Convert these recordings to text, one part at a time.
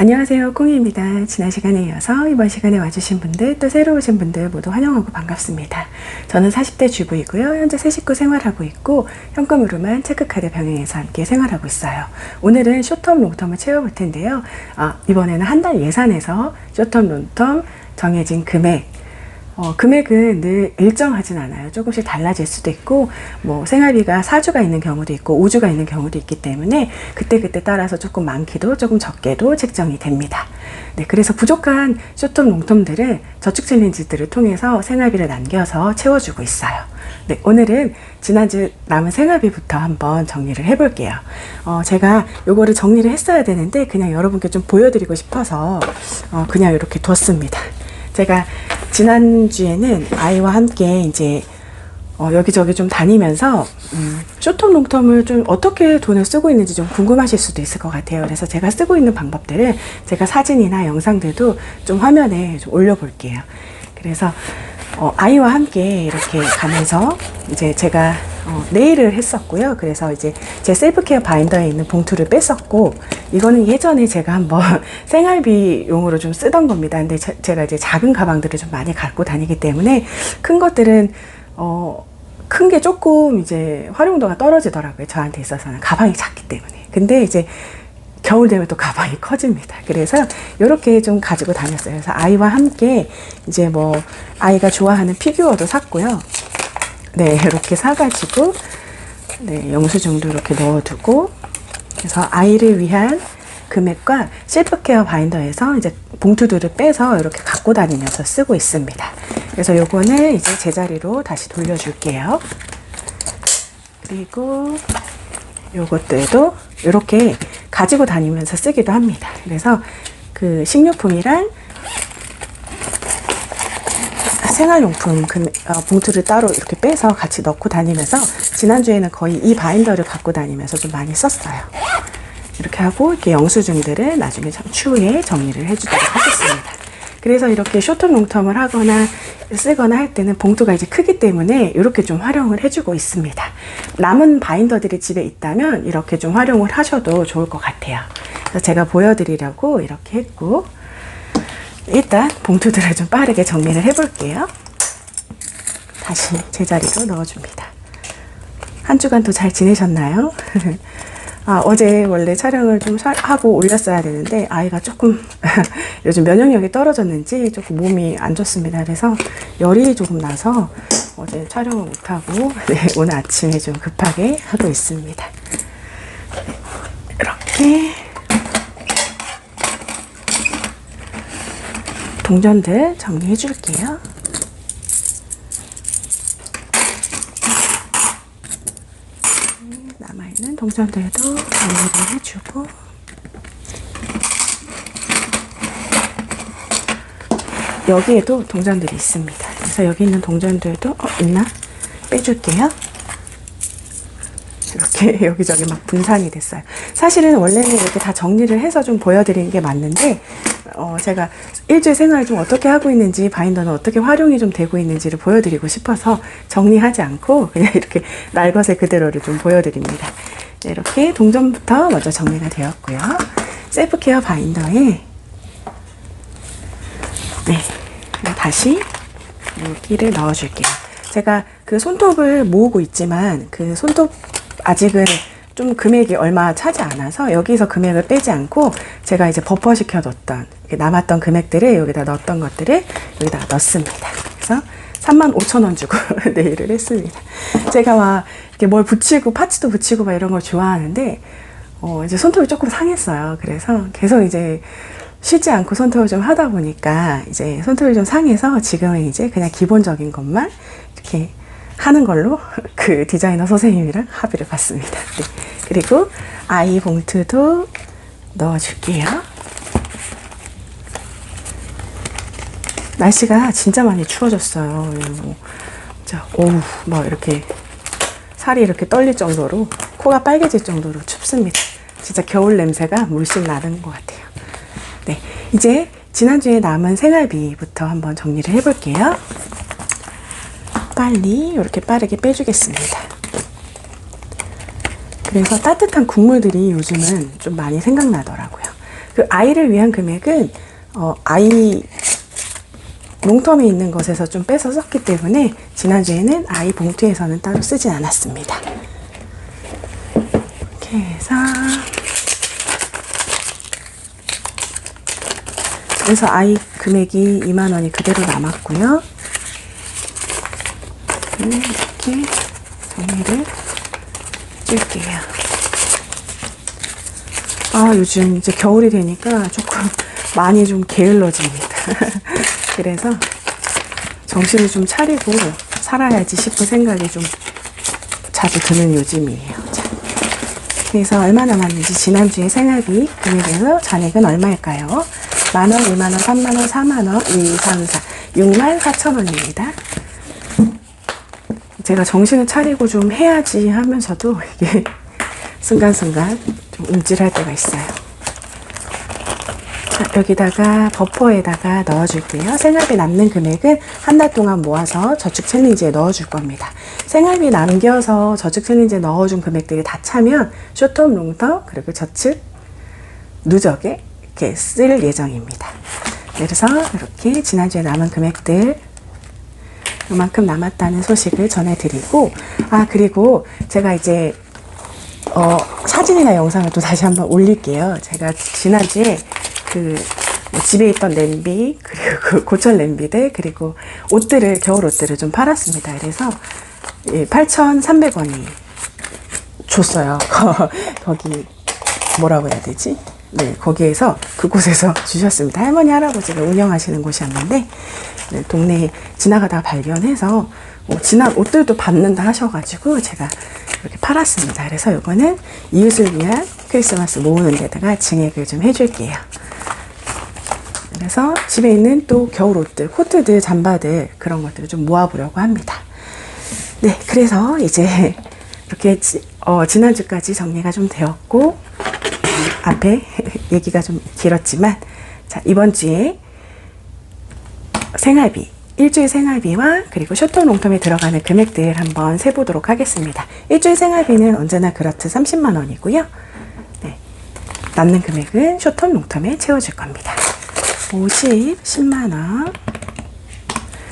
안녕하세요. 꽁이입니다. 지난 시간에 이어서 이번 시간에 와주신 분들 또 새로 오신 분들 모두 환영하고 반갑습니다. 저는 40대 주부이고요. 현재 새 식구 생활하고 있고 현금으로만 체크카드 병행해서 함께 생활하고 있어요. 오늘은 쇼텀 롱텀을 채워볼 텐데요. 아, 이번에는 한 달 예산에서 쇼텀 롱텀 정해진 금액 어, 금액은 늘 일정하진 않아요. 조금씩 달라질 수도 있고, 뭐, 생활비가 4주가 있는 경우도 있고, 5주가 있는 경우도 있기 때문에, 그때그때 따라서 조금 많기도, 조금 적게도 책정이 됩니다. 네, 그래서 부족한 쇼텀, 롱텀들을 저축 챌린지들을 통해서 생활비를 남겨서 채워주고 있어요. 네, 오늘은 지난주 남은 생활비부터 한번 정리를 해볼게요. 어, 제가 요거를 정리를 했어야 되는데, 그냥 여러분께 좀 보여드리고 싶어서, 어, 그냥 이렇게 뒀습니다. 제가 지난주에는 아이와 함께 이제 어, 여기저기 좀 다니면서 음, 쇼텀 롱텀을 좀 어떻게 돈을 쓰고 있는지 좀 궁금하실 수도 있을 것 같아요. 그래서 제가 쓰고 있는 방법들을 제가 사진이나 영상들도 좀 화면에 좀 올려볼게요. 그래서 어, 아이와 함께 이렇게 가면서 이제 제가 어, 네일을 했었고요. 그래서 이제 제 셀프케어 바인더에 있는 봉투를 뺐었고 이거는 예전에 제가 한번 생활비용으로 좀 쓰던 겁니다. 근데 제, 제가 이제 작은 가방들을 좀 많이 갖고 다니기 때문에 큰 것들은 어, 큰 게 조금 이제 활용도가 떨어지더라고요. 저한테 있어서는 가방이 작기 때문에. 근데 이제 겨울 되면 또 가방이 커집니다. 그래서 이렇게 좀 가지고 다녔어요. 그래서 아이와 함께 이제 뭐 아이가 좋아하는 피규어도 샀고요. 네, 이렇게 사가지고 네, 영수증도 이렇게 넣어두고 그래서 아이를 위한 금액과 셀프케어 바인더에서 이제 봉투들을 빼서 이렇게 갖고 다니면서 쓰고 있습니다. 그래서 요거는 이제 제자리로 다시 돌려줄게요. 그리고 요것들도 이렇게 가지고 다니면서 쓰기도 합니다. 그래서 그 식료품이랑 생활용품 그, 어, 봉투를 따로 이렇게 빼서 같이 넣고 다니면서 지난주에는 거의 이 바인더를 갖고 다니면서 좀 많이 썼어요. 이렇게 하고 이렇게 영수증들을 나중에 추후에 정리를 해주도록 하겠습니다. 그래서 이렇게 쇼텀 롱텀을 하거나 쓰거나 할 때는 봉투가 이제 크기 때문에 이렇게 좀 활용을 해주고 있습니다. 남은 바인더들이 집에 있다면 이렇게 좀 활용을 하셔도 좋을 것 같아요. 그래서 제가 보여드리려고 이렇게 했고 일단 봉투들을 좀 빠르게 정리를 해볼게요. 다시 제자리로 넣어줍니다. 한 주간 또 잘 지내셨나요? 아, 어제 원래 촬영을 좀 하고 올렸어야 되는데 아이가 조금 요즘 면역력이 떨어졌는지 조금 몸이 안 좋습니다. 그래서 열이 조금 나서 어제 촬영을 못하고 네, 오늘 아침에 좀 급하게 하고 있습니다. 이렇게 동전들 정리해 줄게요. 남아있는 동전들도 정리를 해주고 여기에도 동전들이 있습니다. 그래서 여기 있는 동전들도 어, 있나? 빼줄게요. 이렇게 여기저기 막 분산이 됐어요. 사실은 원래는 이렇게 다 정리를 해서 좀 보여드리는 게 맞는데 어, 제가 일주일 생활을 좀 어떻게 하고 있는지 바인더는 어떻게 활용이 좀 되고 있는지를 보여드리고 싶어서 정리하지 않고 그냥 이렇게 날것의 그대로를 좀 보여드립니다. 네, 이렇게 동전부터 먼저 정리가 되었고요. 셀프케어 바인더에 네, 다시 여기를 넣어줄게요. 제가 그 손톱을 모으고 있지만 그 손톱 아직은 좀 금액이 얼마 차지 않아서 여기서 금액을 빼지 않고 제가 이제 버퍼 시켜 뒀던 남았던 금액들을 여기다 넣었던 것들을 여기다 넣습니다. 그래서 3만 5천 원 주고 네일을 했습니다. 제가 막 이렇게 뭘 붙이고 파츠도 붙이고 막 이런 걸 좋아하는데 어 이제 손톱이 조금 상했어요. 그래서 계속 이제 쉬지 않고 손톱을 좀 하다 보니까 이제 손톱이 좀 상해서 지금은 이제 그냥 기본적인 것만 이렇게 하는 걸로 그 디자이너 선생님이랑 합의를 봤습니다. 네. 그리고 아이 봉투도 넣어줄게요. 날씨가 진짜 많이 추워졌어요. 뭐, 자, 오우, 막 이렇게 살이 이렇게 떨릴 정도로 코가 빨개질 정도로 춥습니다. 진짜 겨울 냄새가 물씬 나는 것 같아요. 네, 이제 지난주에 남은 생활비부터 한번 정리를 해볼게요. 빨리 이렇게 빠르게 빼주겠습니다. 그래서 따뜻한 국물들이 요즘은 좀 많이 생각나더라고요. 그 아이를 위한 금액은 어, 아이 롱텀에 있는 것에서 좀 빼서 썼기 때문에 지난주에는 아이 봉투에서는 따로 쓰진 않았습니다. 이렇게 해서 그래서 아이 금액이 2만 원이 그대로 남았고요. 음, 이렇게 정리를 찔게요. 아, 요즘 이제 겨울이 되니까 조금 많이 좀 게을러집니다. 그래서 정신을 좀 차리고 살아야지 싶은 생각이 좀 자주 드는 요즘이에요. 자, 그래서 얼마 남았는지 지난주에 생활비 금액에서 잔액은 얼마일까요? 만원, 2만원, 3만원, 4만원, 1, 2, 3, 4, 6만 4천원입니다. 제가 정신을 차리고 좀 해야지 하면서도 이게 순간순간 좀 움찔할 때가 있어요. 자, 여기다가 버퍼에다가 넣어줄게요. 생활비 남는 금액은 한 달 동안 모아서 저축 챌린지에 넣어줄 겁니다. 생활비 남겨서 저축 챌린지에 넣어준 금액들이 다 차면 쇼텀, 롱텀, 그리고 저축 누적에 이렇게 쓸 예정입니다. 그래서 이렇게 지난주에 남은 금액들 이만큼 남았다는 소식을 전해드리고 아 그리고 제가 이제 어, 사진이나 영상을 또 다시 한번 올릴게요. 제가 지난주에 그 뭐 집에 있던 냄비 그리고 그 고철 냄비들 그리고 옷들을 겨울 옷들을 좀 팔았습니다. 그래서 예, 8,300원이 줬어요. 거기 뭐라고 해야 되지? 네, 거기에서 그곳에서 주셨습니다. 할머니 할아버지가 운영하시는 곳이었는데 네, 동네에 지나가다가 발견해서 뭐 지난 옷들도 받는다 하셔가지고 제가 이렇게 팔았습니다. 그래서 이거는 이웃을 위한 크리스마스 모으는 데다가 증액을 좀 해줄게요. 그래서 집에 있는 또 겨울 옷들, 코트들, 잠바들 그런 것들을 좀 모아보려고 합니다. 네, 그래서 이제 이렇게 지, 어, 지난주까지 정리가 좀 되었고 앞에 얘기가 좀 길었지만 자 이번 주에 생활비 일주일 생활비와 그리고 쇼텀 롱텀에 들어가는 금액들 한번 세보도록 하겠습니다. 일주일 생활비는 언제나 그렇듯 30만 원이고요. 네, 남는 금액은 쇼텀 롱텀에 채워줄 겁니다. 50, 10만 원,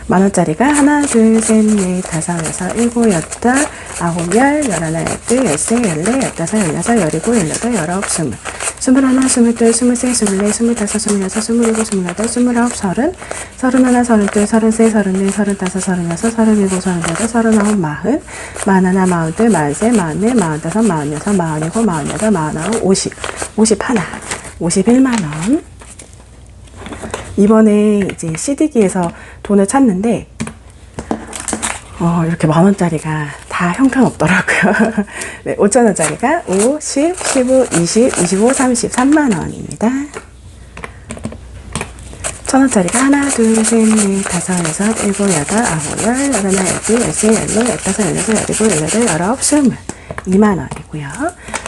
만 원짜리가 하나, 둘, 셋, 넷, 다섯, 여섯, 일곱, 여덟, 아홉, 열, 열하나, 열둘, 열세, 열네, 열다섯, 열여섯, 열일곱, 열여덟, 열아홉, 스물. 스물하나, 스물둘, 스물셋, 스물넷, 스물다섯, 스물여섯, 스물일곱, 스물여덟, 스물아홉, 서른. 서른하나, 서른둘, 서른셋, 서른넷, 서른다섯, 서른여섯, 서른일곱, 서른여덟, 서른아홉, 마흔. 마흔하나, 마흔둘, 마흔셋, 마흔넷, 마흔다섯, 마흔여섯, 마흔일곱, 마흔여덟, 마흔아홉, 오십. 오십하나, 오십일만 원. 이번에 이제 CD기에서 돈을 찾는데 어, 이렇게 만 원짜리가 다 형편없더라고요. 네, 5천 원짜리가 5, 10, 15, 20, 25, 30, 3만 원입니다. 천 원짜리가 하나, 둘, 셋, 넷, 다섯, 여섯, 일곱, 여덟, 아홉, 열, 열하나, 열둘, 열세, 열네, 열다섯, 열여섯, 열일곱, 열여덟, 열아홉, 스물. 2만 원이고요.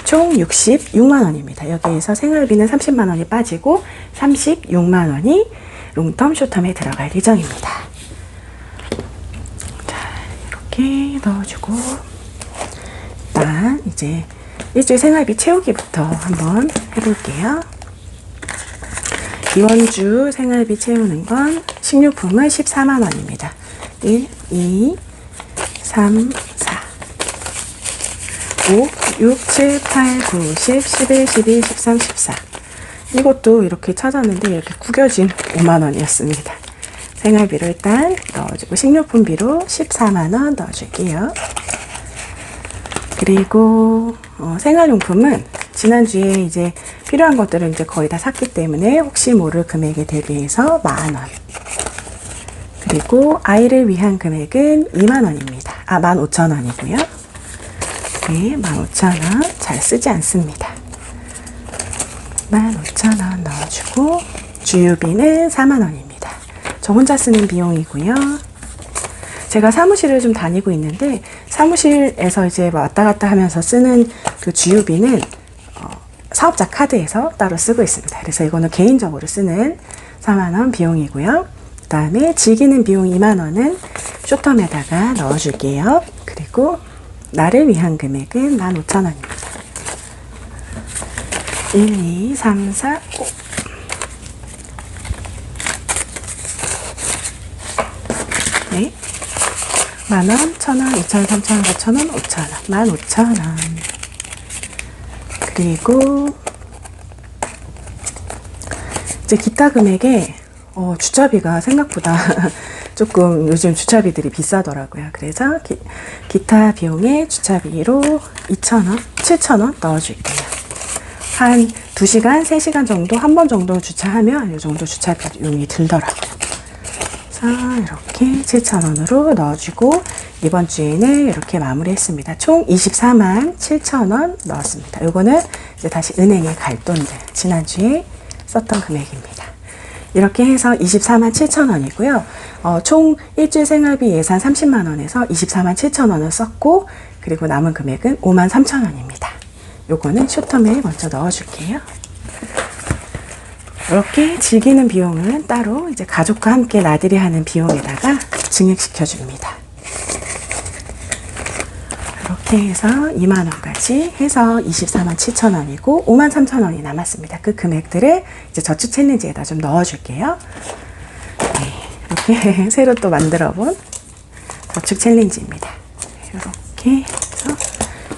총 66만 원입니다. 여기에서 생활비는 30만 원이 빠지고 36만 원이 롱텀 쇼텀에 들어갈 예정입니다. 자, 이렇게 넣어주고 일단 이제 일주일 생활비 채우기부터 한번 해볼게요. 이번 주 생활비 채우는 건 식료품은 14만 원입니다. 1, 2, 3, 4, 5, 6, 7, 8, 9, 10, 11, 12, 13, 14. 이것도 이렇게 찾았는데 이렇게 구겨진 5만 원이었습니다. 생활비를 일단 넣어주고 식료품비로 14만 원 넣어줄게요. 그리고 어, 생활용품은 지난주에 이제 필요한 것들을 이제 거의 다 샀기 때문에 혹시 모를 금액에 대비해서 만 원. 그리고 아이를 위한 금액은 2만 원입니다. 아, 15,000원이고요. 네, 15,000원. 잘 쓰지 않습니다. 15,000원 넣어주고 주유비는 4만원입니다. 저 혼자 쓰는 비용이고요. 제가 사무실을 좀 다니고 있는데 사무실에서 이제 왔다 갔다 하면서 쓰는 그 주유비는 어, 사업자 카드에서 따로 쓰고 있습니다. 그래서 이거는 개인적으로 쓰는 4만원 비용이고요. 그 다음에 즐기는 비용 2만원은 쇼텀에다가 넣어줄게요. 그리고 나를 위한 금액은 15,000원입니다. 1, 2, 3, 4, 5. 네. 만원, 천원, 이천, 삼천, 사천원, 오천원, 만오천원. 그리고 이제 기타 금액에 어, 주차비가 생각보다 조금 요즘 주차비들이 비싸더라고요. 그래서 기, 기타 비용에 주차비로 2,000원, 7,000원 넣어줄게요. 한 2시간, 3시간 정도, 한 번 정도 주차하면 이 정도 주차 비용이 들더라고요. 자, 이렇게 7,000원으로 넣어주고 이번 주에는 이렇게 마무리했습니다. 총 24만 7,000원 넣었습니다. 요거는 이제 다시 은행에 갈 돈들 지난주에 썼던 금액입니다. 이렇게 해서 24만 7천 원이고요. 어, 총 일주일 생활비 예산 30만 원에서 24만 7천 원을 썼고 그리고 남은 금액은 5만 3천 원입니다. 요거는 쇼텀에 먼저 넣어줄게요. 이렇게 즐기는 비용은 따로 이제 가족과 함께 나들이 하는 비용에다가 증액시켜 줍니다. 이렇게 해서 2만 원까지 해서 24만 7천 원이고 5만 3천 원이 남았습니다. 그 금액들을 이제 저축 챌린지에다 좀 넣어줄게요. 네, 이렇게 새로 또 만들어 본 저축 챌린지입니다. 이렇게 해서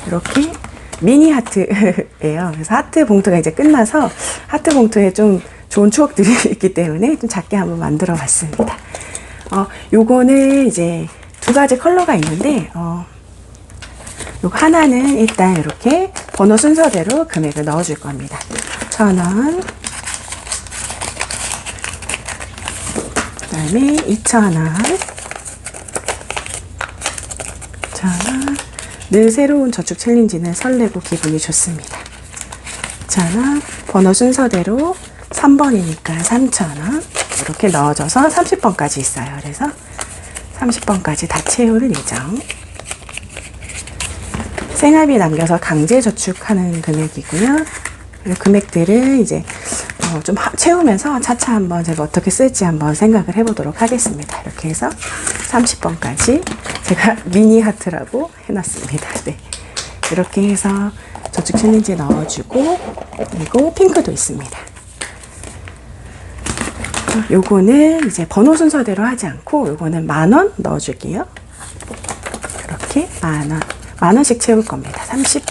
이렇게 미니 하트예요. 그래서 하트 봉투가 이제 끝나서 하트 봉투에 좀 좋은 추억들이 있기 때문에 좀 작게 한번 만들어 봤습니다. 어, 요거는 이제 두 가지 컬러가 있는데, 어, 요거 하나는 일단 이렇게 번호 순서대로 금액을 넣어줄 겁니다. 천 원, 그 다음에 이천 원, 천 원, 늘 새로운 저축 챌린지는 설레고 기분이 좋습니다. 천 원, 번호 순서대로 3번이니까 3,000원 이렇게 넣어줘서 30번까지 있어요. 그래서 30번까지 다 채울 예정. 생활비 남겨서 강제 저축하는 금액이고요. 금액들을 이제 어, 좀 채우면서 차차 한번 제가 어떻게 쓸지 한번 생각을 해보도록 하겠습니다. 이렇게 해서 30번까지 제가 미니 하트라고 해놨습니다. 네. 이렇게 해서 저축 챌린지 넣어주고 그리고 핑크도 있습니다. 요거는 이제 번호 순서대로 하지 않고 요거는 만 원 넣어줄게요. 이렇게 만 원. 만 원씩 채울 겁니다. 30,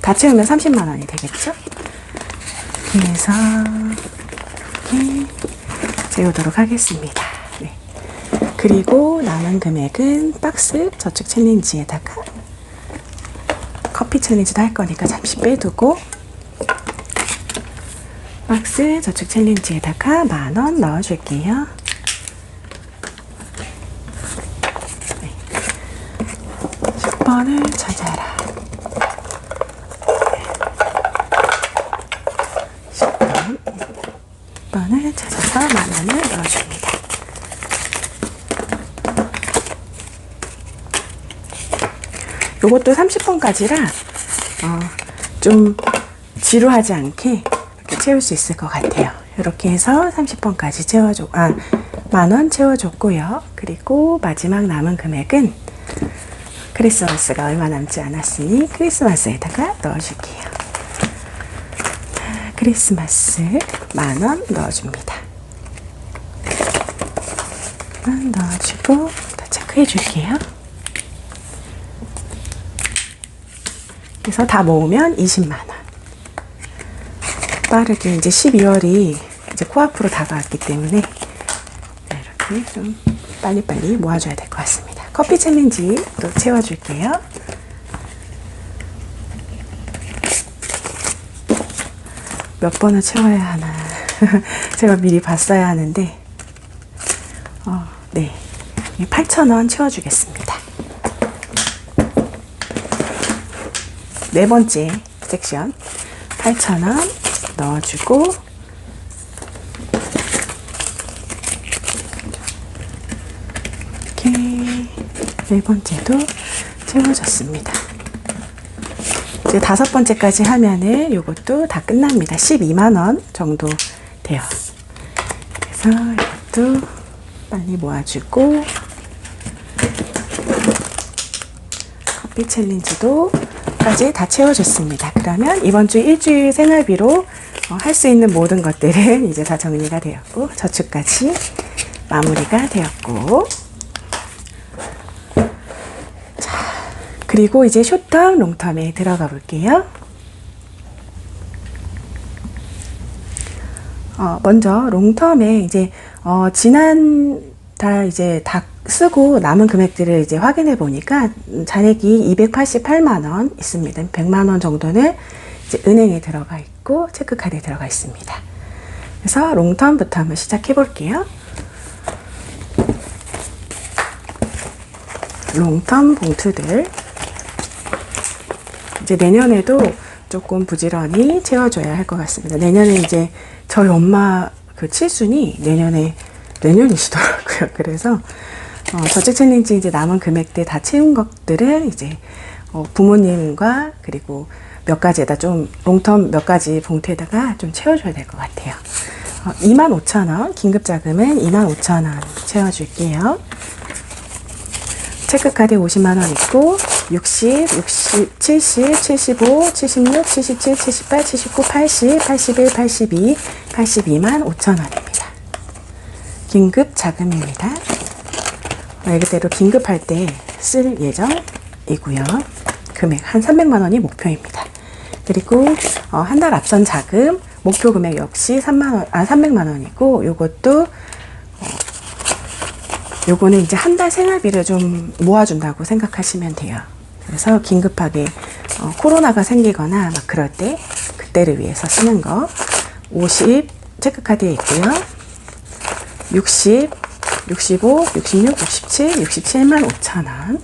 다 채우면 30만 원이 되겠죠? 그래서 이렇게 채우도록 하겠습니다. 네. 그리고 남은 금액은 박스 저축 챌린지에다가 커피 챌린지도 할 거니까 잠시 빼두고 박스 저축 챌린지에다가 만 원 넣어줄게요. 네. 10번을 찾아라. 10번. 10번을 찾아서 만 원을 넣어줍니다. 요것도 30번까지라 어, 좀 지루하지 않게 이렇게 채울 수 있을 것 같아요. 이렇게 해서 30번까지 채워줘, 아, 만원 채워줬고요. 그리고 마지막 남은 금액은 크리스마스가 얼마 남지 않았으니 크리스마스에다가 넣어줄게요. 크리스마스 만원 넣어줍니다. 만 넣어주고 다 체크해 줄게요. 그래서 다 모으면 20만 원. 빠르게 이제 12월이 이제 코앞으로 다가왔기 때문에 네, 이렇게 좀 빨리빨리 모아줘야 될 것 같습니다. 커피 챌린지 또 채워줄게요. 몇 번을 채워야 하나. 제가 미리 봤어야 하는데, 어, 네. 8,000원 채워주겠습니다. 네 번째 섹션 8,000원 넣어주고 이렇게 네 번째도 채워졌습니다. 이제 다섯 번째까지 하면은 이것도 다 끝납니다. 12만 원 정도 돼요. 그래서 이것도 빨리 모아주고 커피 챌린지도 것까지 다 채워줬습니다. 그러면 이번 주 일주일 생활비로 어, 할수 있는 모든 것들은 이제 다 정리가 되었고 저축까지 마무리가 되었고 자, 그리고 이제 숏텀, 롱텀에 들어가 볼게요. 어, 먼저 롱텀에 이제 어, 지난 달 이제 다 쓰고 남은 금액들을 이제 확인해 보니까 잔액이 288만 원 있습니다. 100만 원 정도는 이제 은행에 들어가 있고 체크카드에 들어가 있습니다. 그래서 롱텀부터 한번 시작해 볼게요. 롱텀 봉투들 이제 내년에도 조금 부지런히 채워줘야 할 것 같습니다. 내년에 이제 저희 엄마 그 칠순이 내년에 내년이시더라고요. 그래서 어, 저축 챌린지 이제 남은 금액들 다 채운 것들을 이제 어, 부모님과 그리고 몇 가지에다 좀 롱텀 몇 가지 봉투에다가 좀 채워줘야 될 것 같아요. 어, 25,000원 긴급 자금은 25,000원 채워줄게요. 체크카드 50만 원 있고 60, 60, 70, 75, 76, 77, 78, 79, 80, 81, 82, 82만 5천 원입니다. 긴급 자금입니다. 말 그대로 긴급할 때 쓸 예정이고요. 금액 한 300만 원이 목표입니다. 그리고 어, 한 달 앞선 자금 목표 금액 역시 3만 원, 아 300만 원이고 요것도 요거는 이제 한 달 생활비를 좀 모아준다고 생각하시면 돼요. 그래서 긴급하게 어, 코로나가 생기거나 막 그럴 때 그때를 위해서 쓰는 거 50 체크카드에 있고요. 60, 65, 66, 67, 67만 5천 원.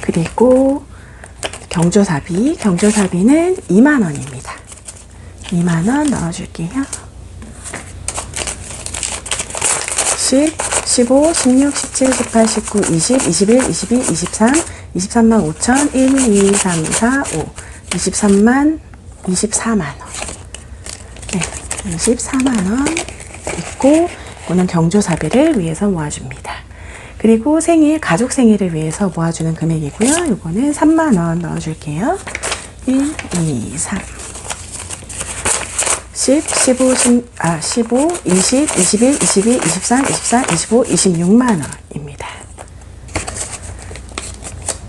그리고 경조사비, 경조사비는 2만 원입니다. 2만 원 넣어줄게요. 10, 15, 16, 17, 18, 19, 20, 21, 22, 23, 23만 5천, 1, 2, 3, 4, 5, 23만, 24만 원. 네, 24만 원 있고, 이거는 경조사비를 위해서 모아줍니다. 그리고 생일, 가족 생일을 위해서 모아주는 금액이고요. 이거는 3만 원 넣어줄게요. 1, 2, 3. 10, 15, 10, 아, 15, 20, 21, 22, 23, 24, 25, 26만 원입니다.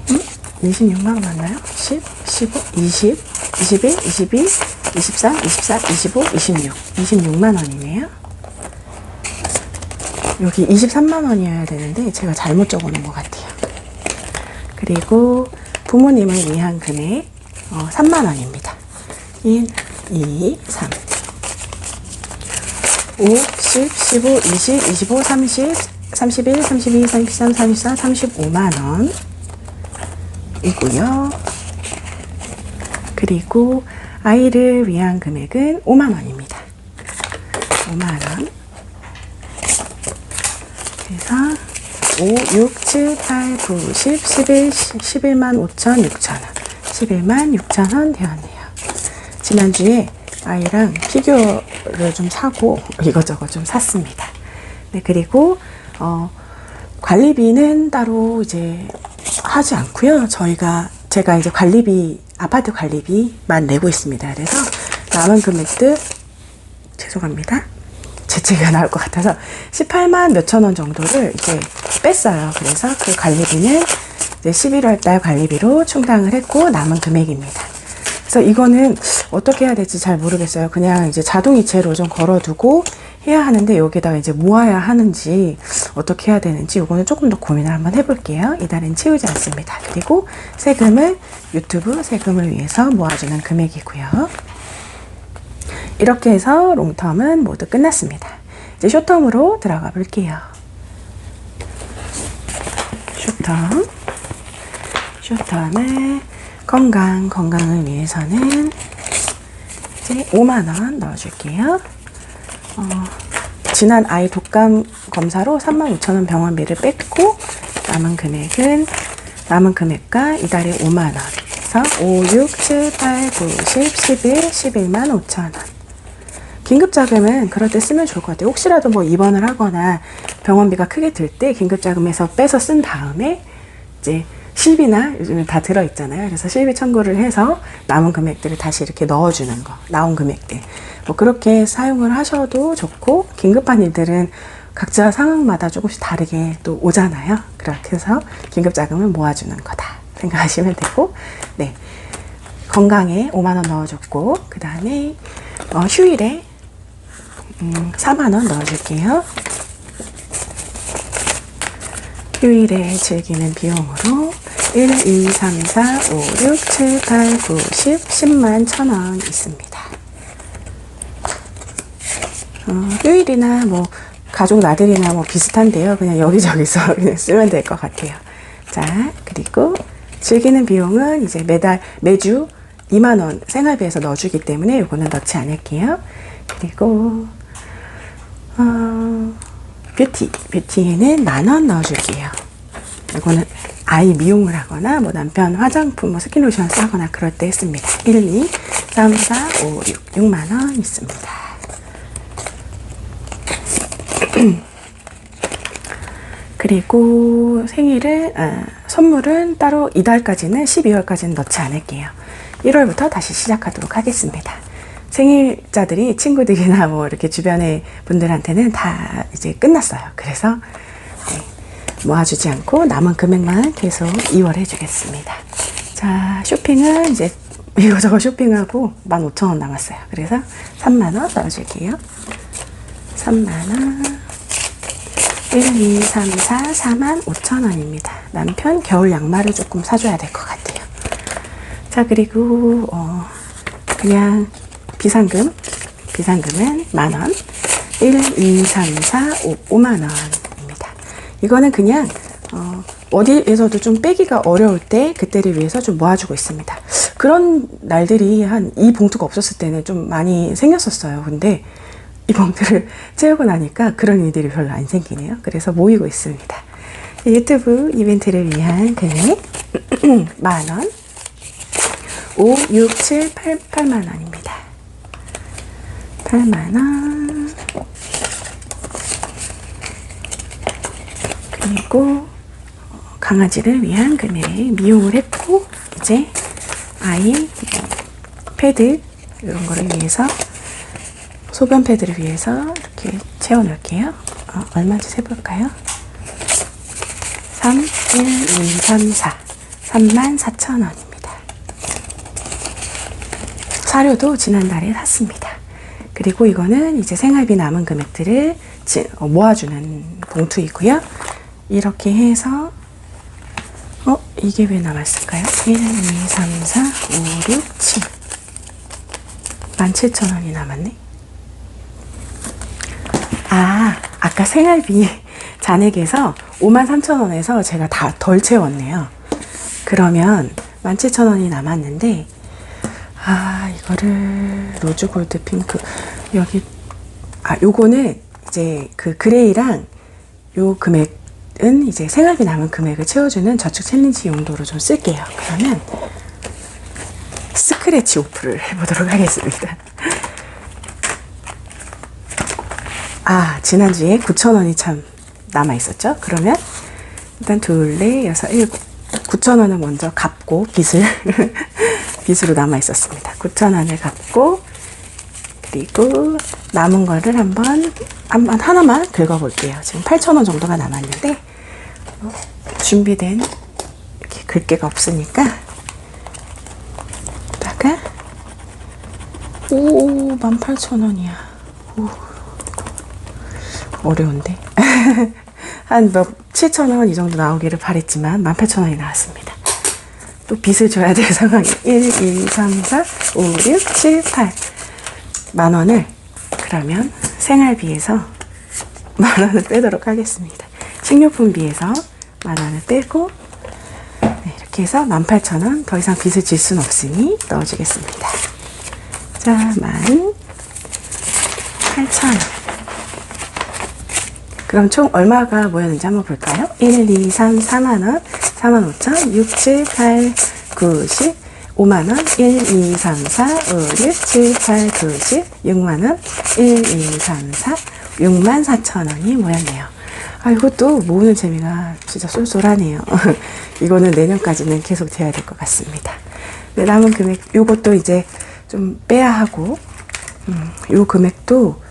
음? 26만 원 맞나요? 10, 15, 20, 21, 22, 23, 24, 25, 26. 26만 원이네요. 여기 23만 원이어야 되는데 제가 잘못 적어 놓은 것 같아요. 그리고 부모님을 위한 금액 어, 3만 원입니다. 1, 2, 3. 5, 10, 15, 20, 25, 30, 31, 32, 33, 34, 35만 원 이고요. 그리고 아이를 위한 금액은 5만 원입니다. 5만 원. 그래서 5, 6, 7, 8, 9, 10, 11, 11만 5천, 6천 원. 11만 6천 원 되었네요. 지난주에 아이랑 피규어를 좀 사고 이것저것 좀 샀습니다. 네, 그리고 어, 관리비는 따로 이제 하지 않고요. 저희가 제가 이제 관리비 아파트 관리비만 내고 있습니다. 그래서 남은 금액들 죄송합니다. 재채기가 나올 것 같아서 18만 몇천 원 정도를 이제 뺐어요. 그래서 그 관리비는 이제 11월 달 관리비로 충당을 했고 남은 금액입니다. 그래서 이거는 어떻게 해야 될지 잘 모르겠어요. 그냥 이제 자동이체로 좀 걸어두고 해야 하는데 여기다가 이제 모아야 하는지 어떻게 해야 되는지 이거는 조금 더 고민을 한번 해볼게요. 이달엔 채우지 않습니다. 그리고 세금을 유튜브 세금을 위해서 모아주는 금액이고요. 이렇게 해서 롱텀은 모두 끝났습니다. 이제 쇼텀으로 들어가 볼게요. 쇼텀. 쇼텀을 건강, 건강을 위해서는 이제 5만원 넣어줄게요. 어, 지난 아이 독감 검사로 35,000원 병원비를 뺐고, 남은 금액은, 남은 금액과 이달에 5만원. 그래서 5, 6, 7, 8, 9, 10, 11, 11만 5천원. 긴급자금은 그럴 때 쓰면 좋을 것 같아요. 혹시라도 뭐 입원을 하거나 병원비가 크게 들 때 긴급자금에서 빼서 쓴 다음에 이제 실비나 요즘에 다 들어있잖아요. 그래서 실비 청구를 해서 남은 금액들을 다시 이렇게 넣어주는 거, 나온 금액들. 뭐 그렇게 사용을 하셔도 좋고, 긴급한 일들은 각자 상황마다 조금씩 다르게 또 오잖아요. 그렇게 해서 긴급 자금을 모아주는 거다 생각하시면 되고, 네 건강에 5만 원 넣어줬고, 그 다음에 어, 휴일에 음, 4만 원 넣어줄게요. 휴일에 즐기는 비용으로 1, 2, 3, 4, 5, 6, 7, 8, 9, 10, 10만 천원 있습니다. 어, 휴일이나 뭐 가족 나들이나 뭐 비슷한데요. 그냥 여기저기서 그냥 쓰면 될 것 같아요. 자, 그리고 즐기는 비용은 이제 매달 매주 2만 원 생활비에서 넣어주기 때문에 이거는 넣지 않을게요. 그리고 어, 뷰티 뷰티에는 만 원 넣어줄게요. 이거는 아이 미용을 하거나 뭐 남편 화장품 뭐 스킨로션 사거나 그럴 때 했습니다. 1, 2, 3, 4, 5, 6, 6만 원 있습니다. 그리고 생일을 아, 선물은 따로 이달까지는 12월까지는 넣지 않을게요. 1월부터 다시 시작하도록 하겠습니다. 생일자들이 친구들이나 뭐 이렇게 주변의 분들한테는 다 이제 끝났어요. 그래서 네, 모아주지 않고 남은 금액만 계속 2월 해주겠습니다. 자, 쇼핑은 이제 이거저거 쇼핑하고 15,000원 남았어요. 그래서 3만원 넣어줄게요. 3만원. 1, 2, 3, 4, 4만 5천 원입니다. 남편 겨울 양말을 조금 사줘야 될 것 같아요. 자, 그리고, 어, 그냥 비상금. 비상금은 만 원. 1, 2, 3, 4, 5, 5만 원입니다. 이거는 그냥, 어, 어디에서도 좀 빼기가 어려울 때 그때를 위해서 좀 모아주고 있습니다. 그런 날들이 한 이 봉투가 없었을 때는 좀 많이 생겼었어요. 근데 이 봉투를 채우고 나니까 그런 일들이 별로 안 생기네요. 그래서 모이고 있습니다. 유튜브 이벤트를 위한 금액 만 원, 5, 6, 7, 8, 8만 원입니다. 8만 원. 그리고 강아지를 위한 금액 미용을 했고 이제 아이 패드 이런 거를 위해서 소변 패드를 위해서 이렇게 채워 넣을게요. 어, 얼마인지 세볼까요? 3, 1, 2, 3, 4. 3만 4천 원입니다. 사료도 지난달에 샀습니다. 그리고 이거는 이제 생활비 남은 금액들을 지, 어, 모아주는 봉투이고요. 이렇게 해서 어? 이게 왜 남았을까요? 1, 2, 3, 4, 5, 6, 7 17,000원이 남았네. 아, 아까 생활비 잔액에서 5만 3천 원에서 제가 다 덜 채웠네요. 그러면 17,000원이 남았는데, 아, 이거를 로즈 골드 핑크, 여기, 아, 요거는 이제 그 그레이랑 요 금액은 이제 생활비 남은 금액을 채워주는 저축 챌린지 용도로 좀 쓸게요. 그러면 스크래치 오프를 해보도록 하겠습니다. 아, 지난주에 9,000원이 참 남아있었죠? 그러면 일단 둘, 넷, 여섯, 일곱. 9,000원을 먼저 갚고 빚을 빚으로 남아 있었습니다. 9,000원을 갚고 그리고 남은 거를 한번 한번 하나만 긁어 볼게요. 지금 8,000원 정도가 남았는데 어, 준비된 이렇게 글개가 없으니까 다가 오 18,000원이야. 오. 어려운데. 한 뭐 7,000원 이 정도 나오기를 바랬지만 18,000원이 나왔습니다. 또 빚을 줘야 될 상황이 1, 2, 3, 4, 5, 6, 7, 8. 만 원을 그러면 생활비에서 만 원을 빼도록 하겠습니다. 식료품비에서 만 원을 빼고 네, 이렇게 해서 18,000원 더 이상 빚을 질 수는 없으니 넣어주겠습니다. 자, 18,000원 그럼 총 얼마가 모였는지 한번 볼까요? 1, 2, 3, 4만원, 4만 5천, 6, 7, 8, 9, 10, 5만원, 1, 2, 3, 4, 5, 6, 7, 8, 9, 10, 6만원, 1, 2, 3, 4, 6만 4천원이 모였네요. 아, 이것도 모으는 재미가 진짜 쏠쏠하네요. 이거는 내년까지는 계속 돼야 될 것 같습니다. 네, 남은 금액, 요것도 이제 좀 빼야 하고, 음, 요 금액도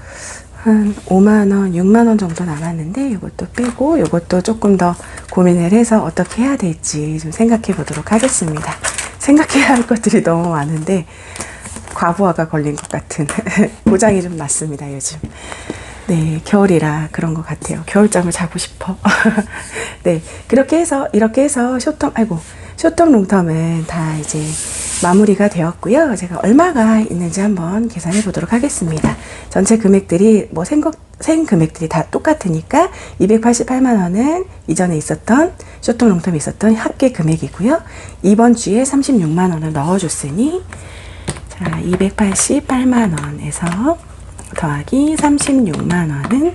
한 5만원, 6만원 정도 남았는데 이것도 빼고 이것도 조금 더 고민을 해서 어떻게 해야 될지 좀 생각해 보도록 하겠습니다. 생각해야 할 것들이 너무 많은데 과부하가 걸린 것 같은 보장이 좀 났습니다, 요즘. 네, 겨울이라 그런 것 같아요. 겨울잠을 자고 싶어. 네, 그렇게 해서, 이렇게 해서 쇼텀, 아이고, 쇼텀 롱텀은 다 이제 마무리가 되었고요. 제가 얼마가 있는지 한번 계산해 보도록 하겠습니다. 전체 금액들이 뭐 생각, 생 금액들이 다 똑같으니까 288만 원은 이전에 있었던 쇼텀 롱텀이 있었던 합계 금액이고요. 이번 주에 36만 원을 넣어줬으니 자, 288만 원에서 더하기 36만 원은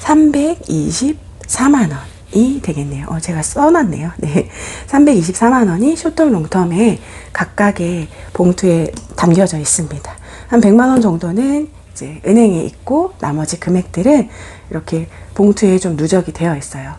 324만 원 이 되겠네요. 어, 제가 써놨네요. 네. 324만 원이 쇼텀 롱텀에 각각의 봉투에 담겨져 있습니다. 한 100만 원 정도는 이제 은행에 있고 나머지 금액들은 이렇게 봉투에 좀 누적이 되어 있어요.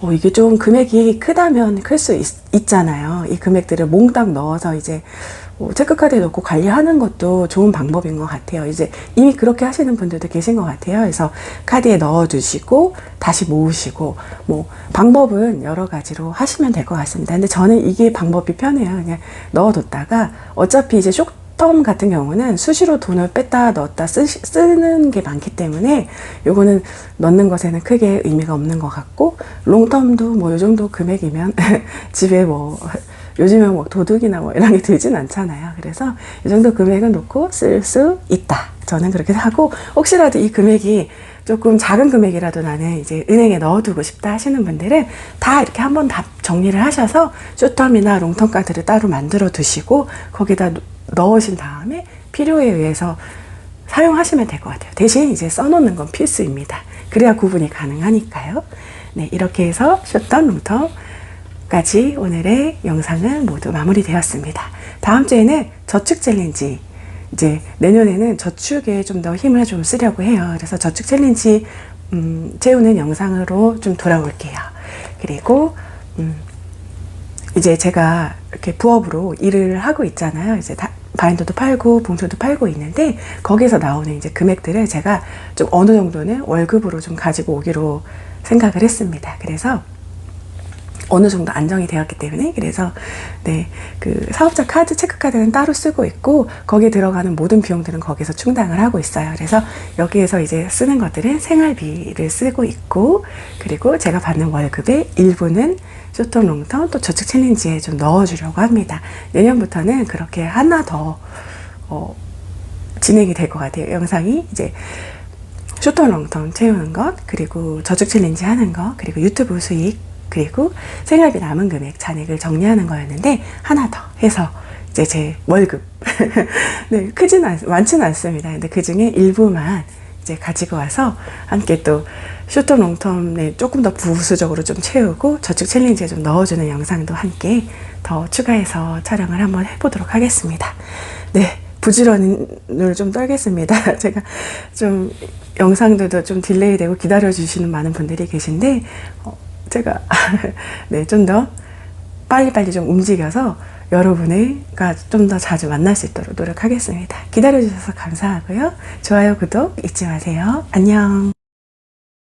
어, 이게 좀 금액이 크다면 클 수 있잖아요. 이 금액들을 몽땅 넣어서 이제 어, 체크카드에 넣고 관리하는 것도 좋은 방법인 것 같아요. 이제 이미 그렇게 하시는 분들도 계신 것 같아요. 그래서 카드에 넣어두시고 다시 모으시고 뭐 방법은 여러 가지로 하시면 될 것 같습니다. 근데 저는 이게 방법이 편해요. 그냥 넣어뒀다가 어차피 이제 쇼 텀 같은 경우는 수시로 돈을 뺐다 넣었다 쓰, 쓰는 게 많기 때문에 요거는 넣는 것에는 크게 의미가 없는 것 같고 롱텀도 뭐 요 정도 금액이면 집에 뭐 요즘에 뭐 도둑이나 뭐 이런 게 들진 않잖아요. 그래서 이 정도 금액은 놓고 쓸 수 있다. 저는 그렇게 하고 혹시라도 이 금액이 조금 작은 금액이라도 나는 이제 은행에 넣어두고 싶다 하시는 분들은 다 이렇게 한번 다 정리를 하셔서 쇼텀이나 롱텀 카드를 따로 만들어 두시고 거기다 넣으신 다음에 필요에 의해서 사용하시면 될 것 같아요. 대신 이제 써놓는 건 필수입니다. 그래야 구분이 가능하니까요. 네, 이렇게 해서 쇼텀, 롱텀 까지 오늘의 영상은 모두 마무리되었습니다. 다음 주에는 저축 챌린지 이제 내년에는 저축에 좀 더 힘을 좀 쓰려고 해요. 그래서 저축 챌린지 음, 채우는 영상으로 좀 돌아올게요. 그리고 음, 이제 제가 이렇게 부업으로 일을 하고 있잖아요. 이제 다, 바인더도 팔고 봉투도 팔고 있는데 거기서 나오는 이제 금액들을 제가 좀 어느 정도는 월급으로 좀 가지고 오기로 생각을 했습니다. 그래서 어느 정도 안정이 되었기 때문에 그래서 네 그 사업자 카드 체크 카드는 따로 쓰고 있고 거기에 들어가는 모든 비용들은 거기서 충당을 하고 있어요. 그래서 여기에서 이제 쓰는 것들은 생활비를 쓰고 있고 그리고 제가 받는 월급의 일부는 쇼텀 롱텀 또 저축 챌린지에 좀 넣어주려고 합니다. 내년부터는 그렇게 하나 더 어, 진행이 될 것 같아요. 영상이 이제 쇼텀 롱텀 채우는 것 그리고 저축 챌린지 하는 것 그리고 유튜브 수익 그리고 생활비 남은 금액 잔액을 정리하는 거였는데 하나 더 해서 이제 제 월급 네 크진 않 많지는 않습니다. 근데 그 중에 일부만 이제 가지고 와서 함께 또 쇼텀 롱텀에 조금 더 부수적으로 좀 채우고 저축 챌린지에 좀 넣어주는 영상도 함께 더 추가해서 촬영을 한번 해보도록 하겠습니다. 네. 부지런을 좀 떨겠습니다. 제가 좀 영상들도 좀 딜레이 되고 기다려 주시는 많은 분들이 계신데 어, 제가 네, 좀 더 빨리빨리 좀 움직여서 여러분과 좀 더 자주 만날 수 있도록 노력하겠습니다. 기다려 주셔서 감사하고요. 좋아요, 구독 잊지 마세요. 안녕.